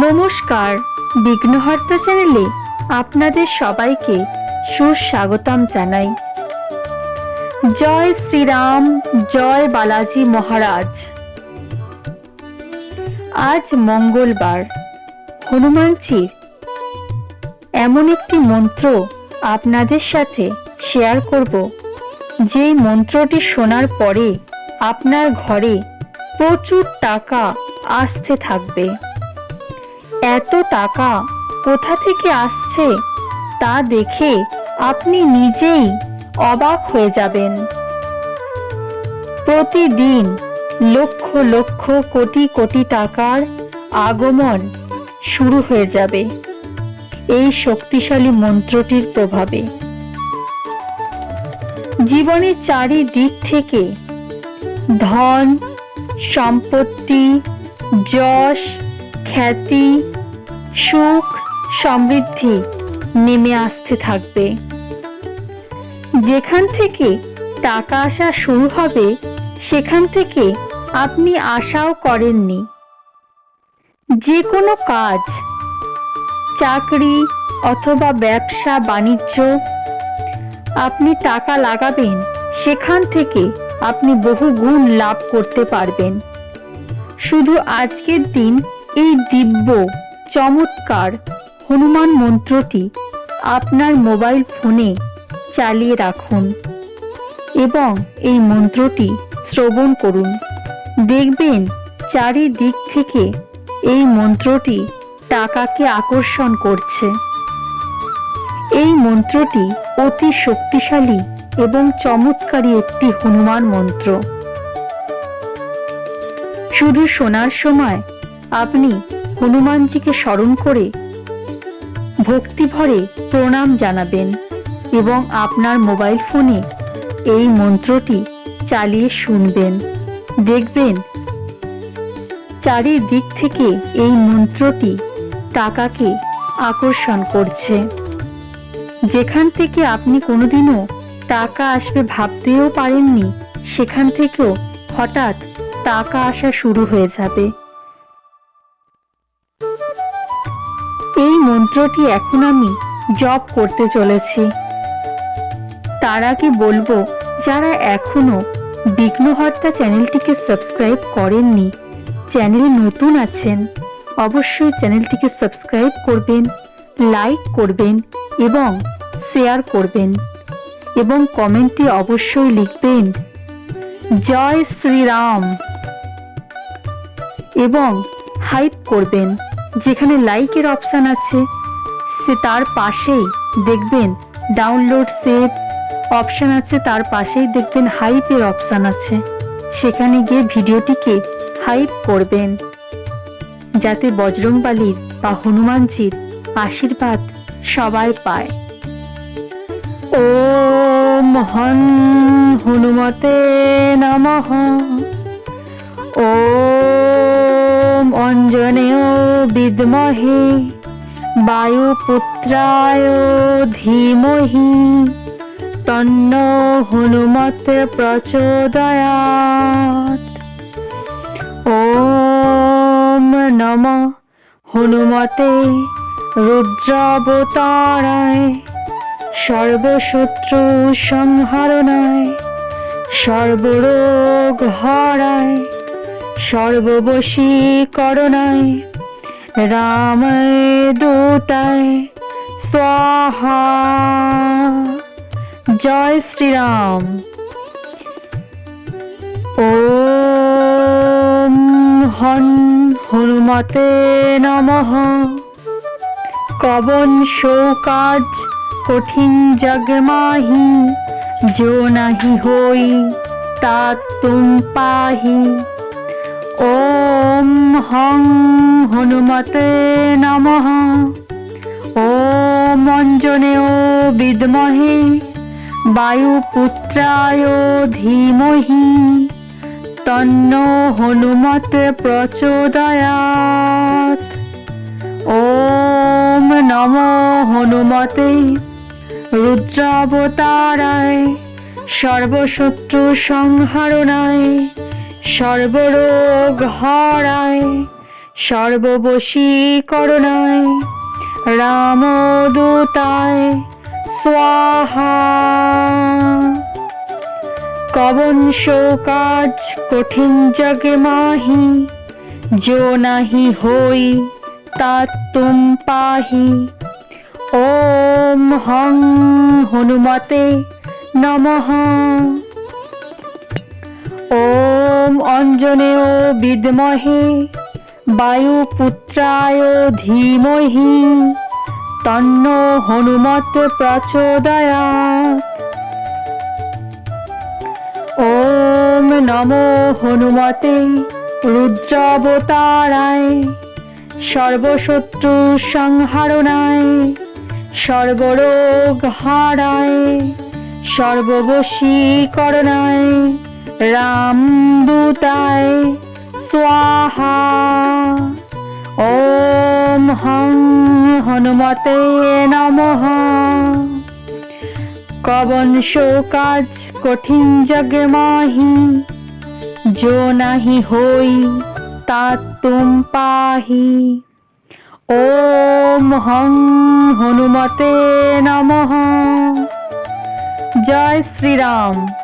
নমস্কার। বিঘ্নহর্তা চ্যানেলে আপনাদের সবাইকে সুস্বাগতম জানাই। জয় শ্রীরাম, জয় বালাজি মহারাজ। আজ মঙ্গলবার, হনুমানজির এমন একটি মন্ত্র আপনাদের সাথে শেয়ার করব। যেই মন্ত্রটি শোনার পরে আপনার ঘরে প্রচুর টাকা আসতে থাকবে। এত টাকা কোথা থেকে আসছে তা দেখে আপনি নিজেই অবাক হয়ে যাবেন। প্রতিদিন লক্ষ লক্ষ কোটি কোটি টাকার আগমন শুরু হয়ে যাবে এই শক্তিশালী মন্ত্রটির প্রভাবে। জীবনের চারিদিক থেকে ধন, সম্পত্তি, যশ, খ্যাতি সুখ, সমৃদ্ধি নেমে আসতে থাকবে। যেখান থেকে টাকা আসা শুরু হবে, সেখান থেকে আপনি আশাও করেননি। যে কোনো কাজ, চাকরি অথবা ব্যবসা, বাণিজ্য, আপনি টাকা লাগাবেন, সেখান থেকে আপনি বহু গুণ লাভ করতে পারবেন। শুধু আজকের দিন এই দিব্য চমৎকার। হনুমান মন্ত্রটি আপনার মোবাইল ফোনে চালিয়ে রাখুন এবং এই মন্ত্রটি শ্রবণ করুন। দেখবেন চারিদিক থেকে এই মন্ত্রটি টাকাকে আকর্ষণ করছে। এই মন্ত্রটি অতি শক্তিশালী এবং চমৎকারী একটি হনুমান মন্ত্র। শুধু শোনার সময় আপনি হনুমানজিকে স্মরণ করে ভক্তিভরে প্রণাম জানাবেন এবং আপনার মোবাইল ফোনে এই মন্ত্রটি চালিয়ে শুনবেন। দেখবেন চারিদিক থেকে এই মন্ত্রটি টাকাকে আকর্ষণ করছে। যেখান থেকে আপনি কোনোদিনও টাকা আসবে ভাবতেও পারেননি, সেখান থেকেও হঠাৎ টাকা আসা শুরু হয়ে যাবে। এই মন্ত্রটি এখন আমি জপ করতে চলেছি। তার আগে বলব, যারা এখনও বিঘ্নহর্তা চ্যানেলটিকে সাবস্ক্রাইব করেননি, চ্যানেলে নতুন আছেন, অবশ্যই চ্যানেলটিকে সাবস্ক্রাইব করবেন, লাইক করবেন এবং শেয়ার করবেন এবং কমেন্টে অবশ্যই লিখবেন, জয় শ্রীরাম এবং হাইপ করবেন। যেখানে লাইকের অপশান আছে, সে তার পাশেই দেখবেন ডাউনলোড সেভ অপশান আছে, তার পাশেই দেখবেন হাইপের অপশান আছে। সেখানে গিয়ে ভিডিওটিকে হাইপ করবেন। যাতে বজরংবালির বা হনুমানজির আশীর্বাদ সবাই পায়। ও হন হনুমতে নমঃ। ওম বিদ্মহে বায়ুপুত্রায় ধীমহি তন্ন হনুমত প্রচোদয়াৎ ওম নম হনুমতে রুদ্রাবতারায় সর্বশত্রু সংহারণায় সর্বরোগ হরায় সর্ববশীকরণায় রামায় দূতায় স্বাহা জয় শ্রীরাম ওম হন হনুমতে নমঃ কবন শৌকাজ কঠিন জগমাহি जो नहीं होई ता तुम पाही ओम হং হনুমতে নম। ও মঞ্জনে ও বিদমহে, বায়ুপুত্রায় ধীমহি। তন্ন হনুমত প্রচোদয়াত। ওম নম হনুমতে, রুদ্রাবতারায় সর্বশত্রু সংহারণায়। সর্বরোগ হরায় সর্ববশীকরণায় রামদূতায় স্বাহা। কবন শোকাজ কঠিন জগে মাহি, যো নাহি হই তা তুম পাহি। ওম হং হনুমতে নমঃ। ও ওম অঞ্জনেয় বিদ্মহে বায়ুপুত্রায় ধীমহি তন্ন হনুমত প্রচোদয়াৎ ওম নমো হনুমতে রুদ্রাবতারায় সর্বশত্রু সংহারণায় সর্বরোগ হারায় সর্ববশীকরণায় রাম দুটায় স্বাহা। ওম হং হনুমতে নমঃ। কবন শোকাজ কঠিন জগে মাহি জো নাহি হই তা তুম পাহি। ওম হং হনুমতে নমঃ। জয় শ্রীরাম।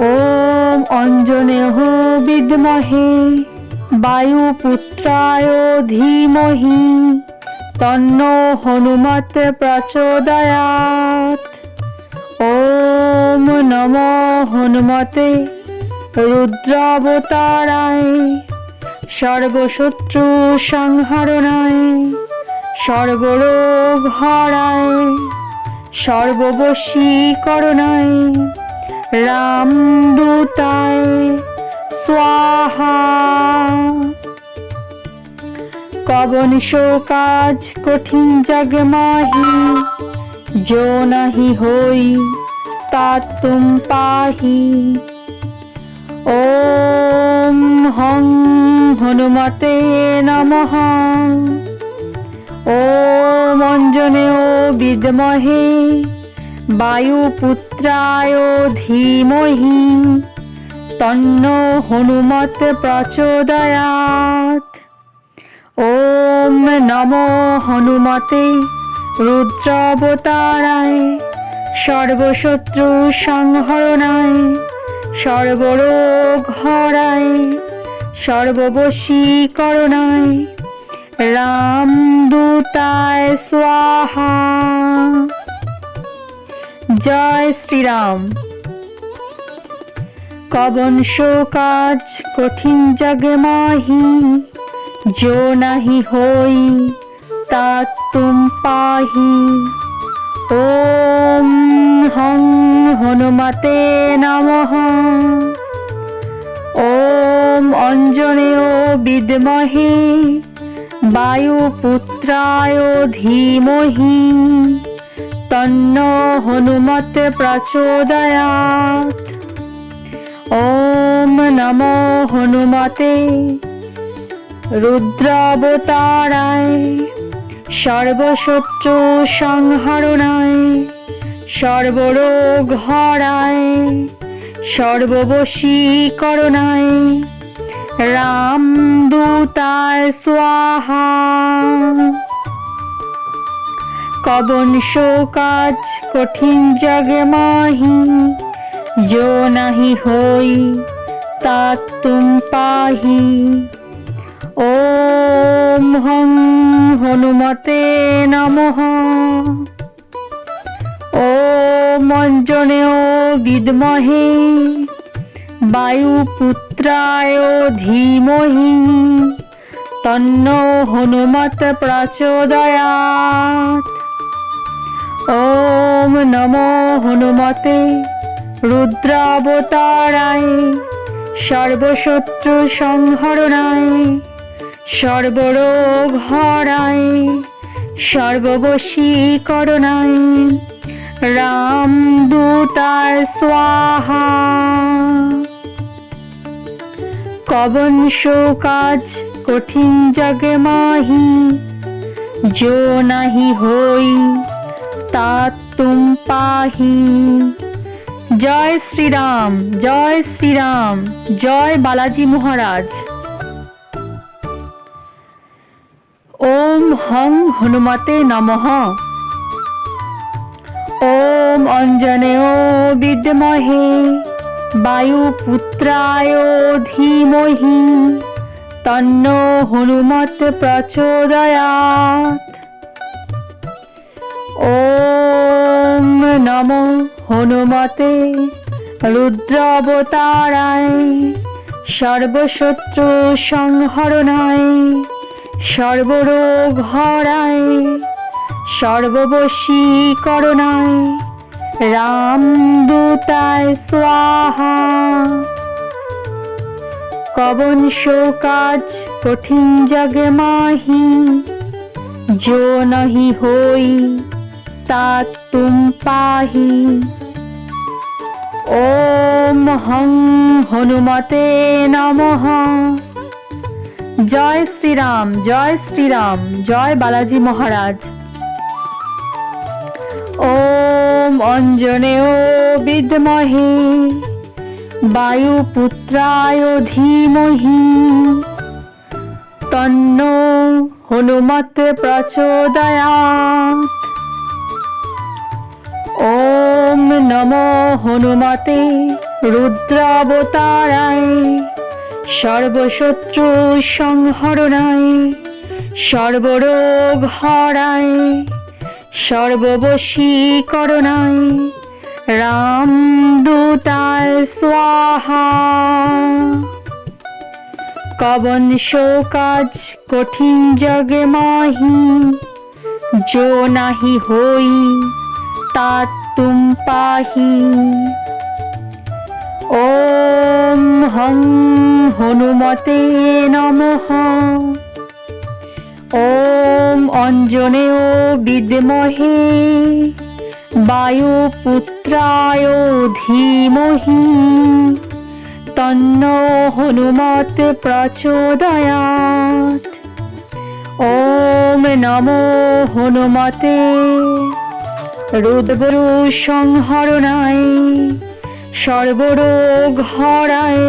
ওম অঞ্জনেহ বিদ্মহে, বায়ুপুত্রায় ধীমহি, তন্ন হনুমত প্রচোদয়াৎ। ওম নম হনুমতে রুদ্রাবতারায় সর্বশত্রু সংহারণায় সর্বরোগ হরায় সর্ববশীকরণায়। রাম দুটাই, স্বাহা। শো কাজ কঠিন জগমাহি যো নাহি হই তা তুম পাহি। ওম হং হনুমতে নমঃ। ও মঞ্জনে ও বিদমহে। বায়ুপুত্রায় ধীমহি, তন্ন হনুমত প্রচোদয়াৎ ওম নম হনুমতে রুদ্রাবতারায়, সর্বশত্রু সংহরণায়, সর্বরোগ হরায়, সর্ববশীকরণায়। রামদূতায় স্বাহা। জয় শ্রীরাম। কবন কাজ কঠিন জগে মাহি জো নাহি হই তা তুম পাহি। ওম হং হনুমতে নমঃ। ওম অঞ্জনেয় বিদ্মহে, বায়ুপুত্রায় ধীমহি। তন্ন হনুমত প্রচোদয়াৎ ওম নম হনুমতে রুদ্রাবতারায় সর্বশত্রু সংহরণায় সর্বরোগ হরায় সর্ববশীকরণায় রামদূতায় স্বাহা। কবন শোকাজ, কঠিন জগে মাহি। যো নাহি হই, তা তুম পাহি। ওম হং হনুমতে নমঃ। ও অঞ্জনেয় বিদ্মহে, বায়ুপুত্রায় ধীমহি। তন্ন হনুমত প্রচোদয়াত ওম নমো হনুমতে রুদ্রাবতারায়, সর্বশত্রু সংহরণায় সর্বরোগ হরায় সর্ববশীকরণায়। রাম দূতার স্বাহা। কবন কাজ কঠিন জগে মাহি জো নাহি হই তা তুম পাহি। জয় শ্রীরাম জয় শ্রীরাম, জয় বালাজি মহারাজ। হং হনুমতে নমঃ। ওম অঞ্জনেয় বিদ্মহে, বায়ুপুত্রায় ধীমহি, তন্ন হনুমত প্রচোদয়াৎ। ওম নম হনুমতে রুদ্রাবতারায় সর্বশত্রু সংহরণায় সর্বরোগ হরায় সর্ববশীকরণায় রামদূতায় স্বাহা কবন কাজ কঠিন জগ মাহি जो नहीं होई ता तुम पाही ওম হং হনুমতে নমঃ জয় শ্রীরাম জয় শ্রীরাম জয় বালাজি মহারাজ ওম অঞ্জনেয় বিদ্মহে বায়ুপুত্রায় ধীমহি তন্ন হনুমত প্রচোদয়াৎ নম হনুমতে রুদ্রাবতারায়, সর্বশত্রু সংহরণায়, সর্বরোগ হরায়, সর্ববশীকরণায়। রাম দুতায় স্বাহা। কবন শোকাজ কঠিন জগে মাহি জো নাহি হই তাত তুম পাহি। ওম হং হনুমতে নমঃ। ওম অঞ্জনেয় বিদ্মহে। বায়ুপুত্রায় ধীমহি। তন্ন হনুমত প্রচোদয়াত ওম নমো হনুমতে। রুদ্রু সংহরণায় সর্বরোগ হরায়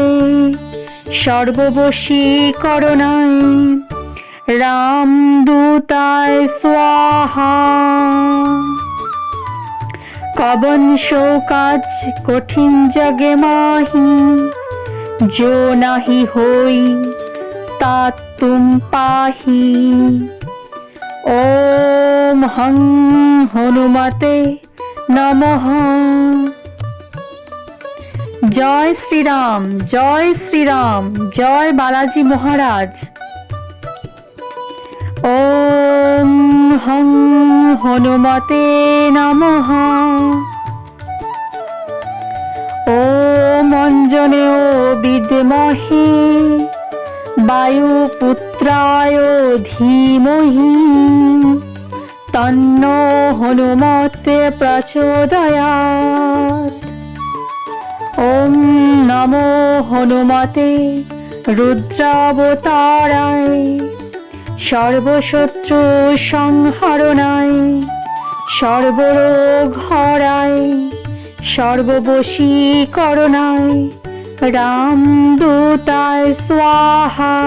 সর্ববশীকরণায় রামদূতায় স্বাহা কবন কাজ কঠিন জগে মাহি जो नाही होई ता तुम पाही ওম হং হনুমতে নমঃ। জয় শ্রীরাম জয় শ্রীরাম, জয় বালাজি মহারাজ। ওম হং হনুমতে নমঃ। ওম অঞ্জনেয় বিদ্মহে বায়ুপুত্রায় ধীমহি তন্ন হনুমতে প্রচোদয়াৎ ওম নমো হনুমতে রুদ্রাবতারায়। সর্বশত্রু সংহরণায়। সর্বরোগ হরায় সর্ববশীকরণায় রামদূতায় স্বাহা।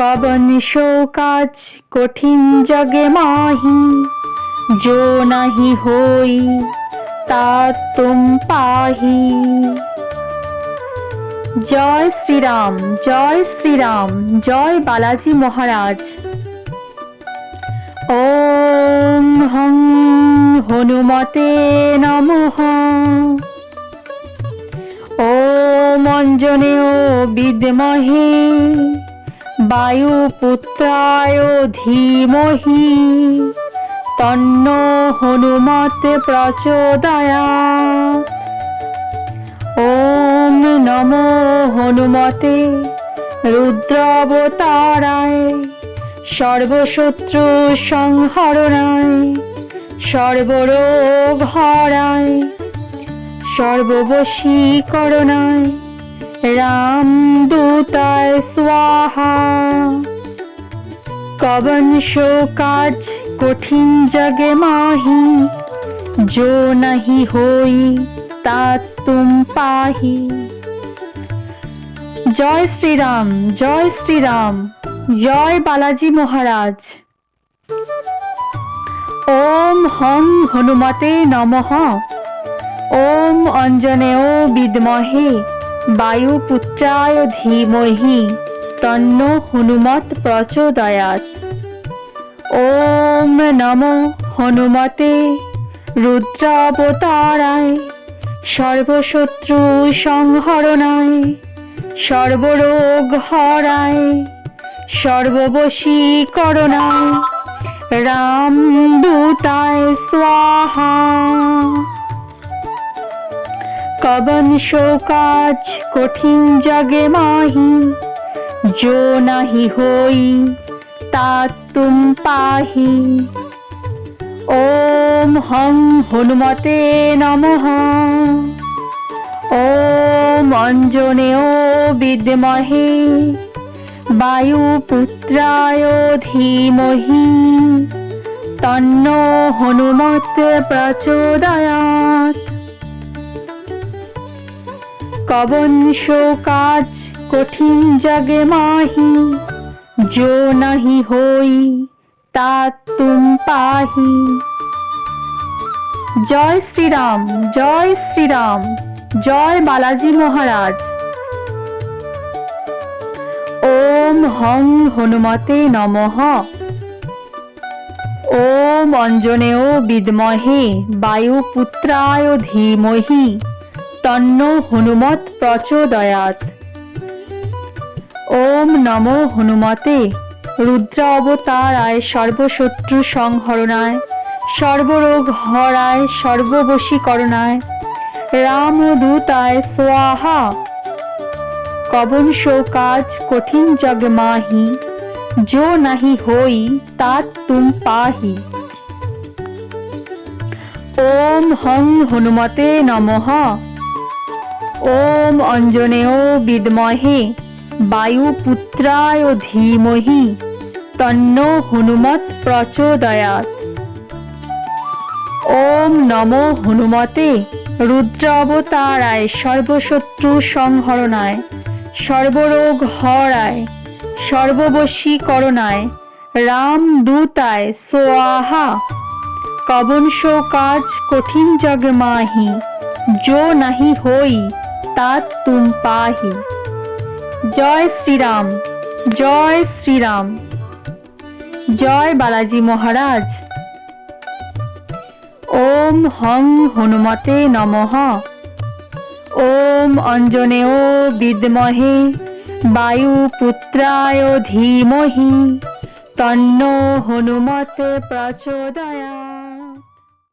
কবন শোকাজ কঠিন জগে মাহি জো নাহি হই তা তুম পাহি। জয় শ্রীরাম জয় শ্রীরাম, জয় বালাজি মহারাজ। ওম হং হনুমতে নমঃ। ও মঞ্জনেও বিদ্মহে। বায়ুপুত্রায় ধীমহি, তন্ন হনুমত প্রচোদয়াৎ ওম নমো হনুমতে রুদ্রাবতারায়, সর্বশত্রু সংহরণায় সর্বরোগ হরায় সর্ববশীকরণায় রামদূতায় স্বাহা। কবন কাজ কঠিন জগে মাহি जो नहीं होई তা তুম পাহি জয় শ্রীরাম জয় শ্রীরাম জয় বালাজি মহারাজ ওম হং হনুমতে নমঃ ওম অঞ্জনেয় বিদ্মহে বায়ুপুত্রায় ধীমহি তন্ন হনুমত প্রচোদয়াৎ। ওম নমো হনুমতে রুদ্রাবতারায় সর্বশত্রু সংহরণায় সর্বরোগ হরায় সর্ববশীকরণায় রাম দূতায় স্বাহা। কবন শোকাজ কঠিন জগে মাহি जो नाही होई ता तुम पाहि ओम हं हनुमते नमः ओम অঞ্জনেয় বিদ্মহে বায়ুপুত্রায় ধীমহি তন্ন হনুমত প্রচোদয়াৎ কবন কাজ কঠিন জগে মাহি जो नहीं होई তা তুম পাহি জয় শ্রীরাম জয় শ্রীরাম জয় বালাজি মহারাজ ওম হং হনুমতে নমঃ ওম অঞ্জনেয় বিদ্মহে বায়ুপুত্রায় ধীমহি তন্ন হনুমত প্রচোদয়াৎ ওম নমো হনুমতে রুদ্র অবতারায় সর্বশত্রু সংহরণায় সর্বরোগ হরায় সর্ববশীকরণায় রামদূতায় স্বাহা কবন কাজ কঠিন জগ মাহি जो नहीं होई तात तुम पाहि ওম হং হনুমতে নমঃ ওম অঞ্জনেয় বিদ্মহে বায়ুপুত্রায় ধীমহি তন্ন হনুমত প্রচোদয়াৎ ওম নমো হনুমতে রুদ্র অবতারায় সর্বশত্রু সংহরণায় সর্বরোগ হরায় সর্ববশীকরণায় রাম দূতায় সোয়াহা কবন কাজ কঠিন জগ মাহি जो नहीं होई तात तुम पाही জয় শ্রীরাম জয় শ্রীরাম। জয় বালাজি মহারাজ। ওম হং হনুমতে নমঃ। ওম অঞ্জনেয় বিদ্মহে, বায়ুপুত্রায় ধীমহি। তন্ন হনুমতে প্রচোদয়াৎ